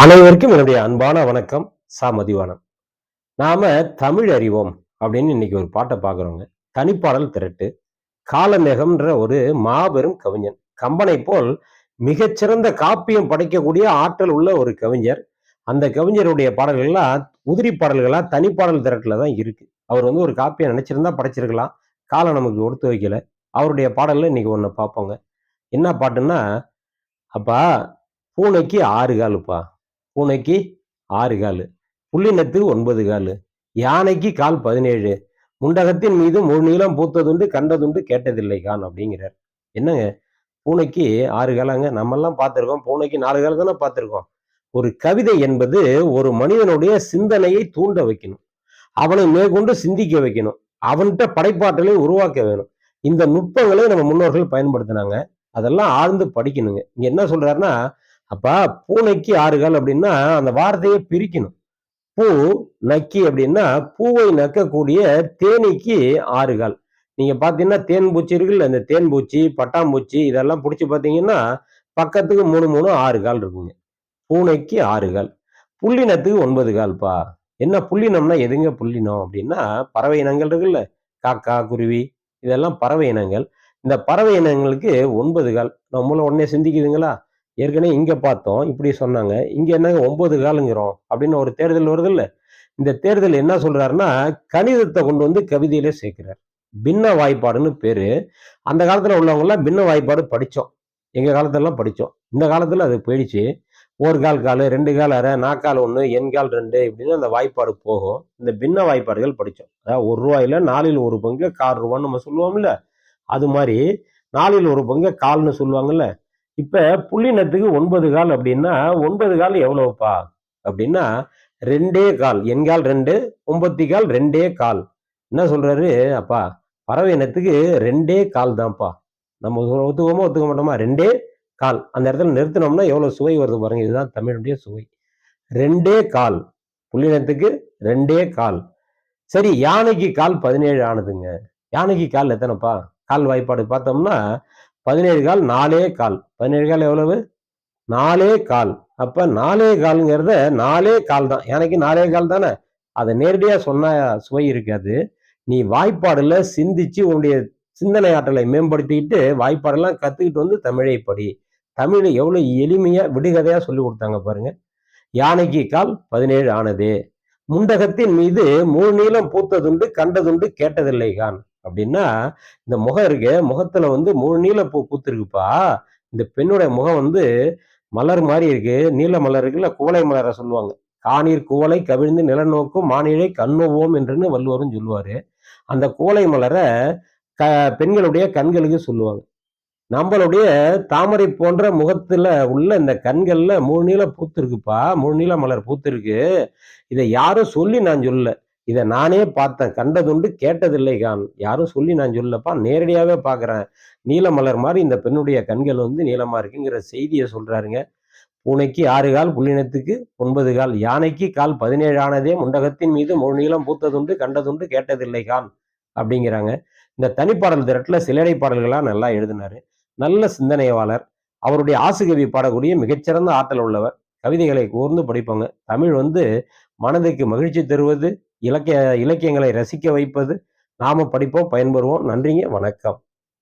அனைவருக்கும் என்னுடைய அன்பான வணக்கம். சா மதிவானம். நாம தமிழ் அறிவோம் அப்படின்னு இன்னைக்கு ஒரு பாட்டை பார்க்குறோங்க. தனிப்பாடல் திரட்டு. காலமேகம்ன்ற ஒரு மாபெரும் கவிஞன். கம்பனை போல் மிகச்சிறந்த காப்பியம் படைக்கக்கூடிய ஆற்றல் உள்ள ஒரு கவிஞர். அந்த கவிஞருடைய பாடல்கள்லாம் உதிரி பாடல்களா தனிப்பாடல் திரட்டுல தான் இருக்கு. அவர் வந்து ஒரு காப்பியம் நினைச்சிருந்தா படைச்சிருக்கலாம். காலம் நமக்கு கொடுத்து வைக்கல. அவருடைய பாடல்ல இன்னைக்கு ஒன்று பார்ப்போங்க. என்ன பாட்டுன்னா அப்பா பூனைக்கு ஆறு காலுப்பா. பூனைக்கு ஆறு கால் புள்ளினத்து ஒன்பது கால் யானைக்கு கால் பதினேழு முண்டகத்தின் மீது முழு நீளம் பூத்ததுண்டு கண்டதுண்டு கேட்டதில்லை கான் அப்படிங்கிறார். என்னங்க? பூனைக்கு ஆறு காலங்க? நம்மெல்லாம் பார்த்துருக்கோம். பூனைக்கு நாலு காலம் தானே பார்த்துருக்கோம். ஒரு கவிதை என்பது ஒரு மனிதனுடைய சிந்தனையை தூண்ட வைக்கணும். அவனை மேற்கொண்டு சிந்திக்க வைக்கணும். அவன்கிட்ட படைப்பாற்றலை உருவாக்க வேணும். இந்த நுட்பங்களை நம்ம முன்னோர்கள் பயன்படுத்தினாங்க. அதெல்லாம் ஆழ்ந்து படிக்கணுங்க. இங்க என்ன சொல்றாருன்னா அப்ப பூனைக்கு ஆறு கால் அப்படின்னா அந்த வார்த்தையை பிரிக்கணும். பூ நக்கி அப்படின்னா பூவை நக்கக்கூடிய தேனீக்கு ஆறு கால் நீங்க பாத்தீங்கன்னா தேன் பூச்சி இருக்குல்ல இந்த தேன் பூச்சி பட்டாம்பூச்சி இதெல்லாம் பிடிச்சி பார்த்தீங்கன்னா பக்கத்துக்கு மூணு மூணு ஆறு கால் இருக்குங்க. பூனைக்கு ஆறு கால் புள்ளினத்துக்கு ஒன்பது கால்ப்பா என்ன புள்ளினம்னா எதுங்க புள்ளினம் அப்படின்னா பறவை இனங்கள் இருக்குல்ல காக்கா குருவி இதெல்லாம் பறவை இனங்கள். இந்த பறவை இனங்களுக்கு ஒன்பது கால் நம்மள உடனே சிந்திக்குதுங்களா? ஏற்கனவே இங்கே பார்த்தோம் இப்படி சொன்னாங்க. இங்கே என்னங்க ஒன்பது காலுங்கிறோம் அப்படின்னு ஒரு தேர்தல் வருது இல்லை இந்த தேர்தல் என்ன சொல்றாருன்னா கணிதத்தை கொண்டு வந்து கவிதையிலே சேர்க்கிறார். பின்ன வாய்ப்பாடுன்னு பேரு. அந்த காலத்தில் உள்ளவங்கெல்லாம் பின்ன வாய்ப்பாடு படித்தோம். எங்கள் காலத்திலலாம் படித்தோம். இந்த காலத்தில் அது போயிடுச்சு. ஒரு கால் கால் ரெண்டு கால் அரை நாக்கால் ஒன்று எண்கால் ரெண்டு இப்படின்னு அந்த வாய்ப்பாடு போகும். இந்த பின்ன வாய்ப்பாடுகள் படித்தோம். அதாவது ஒரு ரூபாயில நாலில் ஒரு பங்கு கால் ரூபான்னு நம்ம சொல்லுவோம்ல. அது மாதிரி நாலில் ஒரு பங்கு கால்னு சொல்லுவாங்கல்ல? இப்போ புள்ளினத்துக்கு ஒன்பது கால் அப்படின்னா ஒன்பது கால் எவ்வளவுப்பா? அப்படின்னா ரெண்டே கால். எண்கால் ரெண்டு ஒன்பத்தி கால் ரெண்டே கால். என்ன சொல்றாரு? அப்பா பறவை இனத்துக்கு ரெண்டே கால் தான்ப்பா. நம்ம ஒத்துக்கோமோ ஒத்துக்க மாட்டோமா? ரெண்டே கால். அந்த இடத்துல நிறுத்தினோம்னா எவ்வளோ சுவை வருது பாருங்க. இதுதான் தமிழுடைய சுவை. ரெண்டே கால். புள்ளினத்துக்கு ரெண்டே கால். சரி யானைக்கு கால் பதினேழு ஆனதுங்க. யானைக்கு கால் எத்தனைப்பா? கால் வாய்ப்பாடு பார்த்தோம்னா பதினேழு கால் நாலே கால். பதினேழு கால் எவ்வளவு? நாலே கால். அப்ப நாலே கால்ங்கிறத நாலே கால் தான். எனக்கு நாலே கால் தானே? அதை நேரடியா சொன்ன சுவை இருக்காது. நீ வாய்ப்பாடுல சிந்திச்சு உன்னுடைய சிந்தனை ஆற்றலை மேம்படுத்திக்கிட்டு வாய்ப்பாடெல்லாம் கத்துக்கிட்டு வந்து தமிழை படி. தமிழை எவ்வளவு எளிமையா விடுகதையா சொல்லி கொடுத்தாங்க பாருங்க. யானைக்கு கால் பதினேழு ஆனது. முண்டகத்தின் மீது மூணு நீளம் பூத்ததுண்டு கண்டதுண்டு கேட்டதில்லை கான். அப்படின்னா இந்த முகம் இருக்கு முகத்துல வந்து மூணு நீல பூ பூத்திருக்குப்பா. இந்த பெண்ணுடைய முகம் வந்து மலர் மாதிரி இருக்கு. நீல மலர் இருக்குல்ல குவளை மலரை சொல்லுவாங்க. காணீர் குவளை கவிழ்ந்து நிலநோக்கும் மானிழை கண்ணுவோம் என்றுன்னு வள்ளுவரும் சொல்லுவாரு. அந்த குவளை மலரை க பெண்களுடைய கண்களுக்கு சொல்லுவாங்க. நம்மளுடைய தாமரை போன்ற முகத்துல உள்ள இந்த கண்கள்ல மூணு நீள பூத்திருக்குப்பா. மூணு நீள மலர் பூத்திருக்கு. இதை யாரும் சொல்லி நான் சொல்லலை. இதை நானே பார்த்தேன். கண்டதுண்டு கேட்டதில்லை கான். யாரும் சொல்லி நான் சொல்லப்பா நேரடியாகவே பார்க்குறேன். நீலமலர் மாதிரி இந்த பெண்ணுடைய கண்கள் வந்து நீளமா இருக்குங்கிற செய்தியை சொல்கிறாருங்க பூனைக்கு ஆறு கால் புள்ளினத்துக்கு ஒன்பது கால் யானைக்கு கால் பதினேழு ஆனதே முண்டகத்தின் மீது முழு நீளம் பூத்ததுண்டு கண்டதுண்டு கேட்டதில்லை கான் அப்படிங்கிறாங்க. இந்த தனிப்பாடல் திரட்டில் சிலடை பாடல்களாக நல்லா எழுதினாரு. நல்ல சிந்தனையாளர் அவருடைய ஆசுகவி பாடக்கூடிய மிகச்சிறந்த ஆற்றல் உள்ளவர். கவிதைகளை கூர்ந்து படிப்பாங்க தமிழ் வந்து மனதுக்கு மகிழ்ச்சி தருவது இலக்கிய இலக்கியங்களை ரசிக்க வைப்பது. நாம படிப்போம் பயன்பெறுவோம். நன்றிங்க வணக்கம்.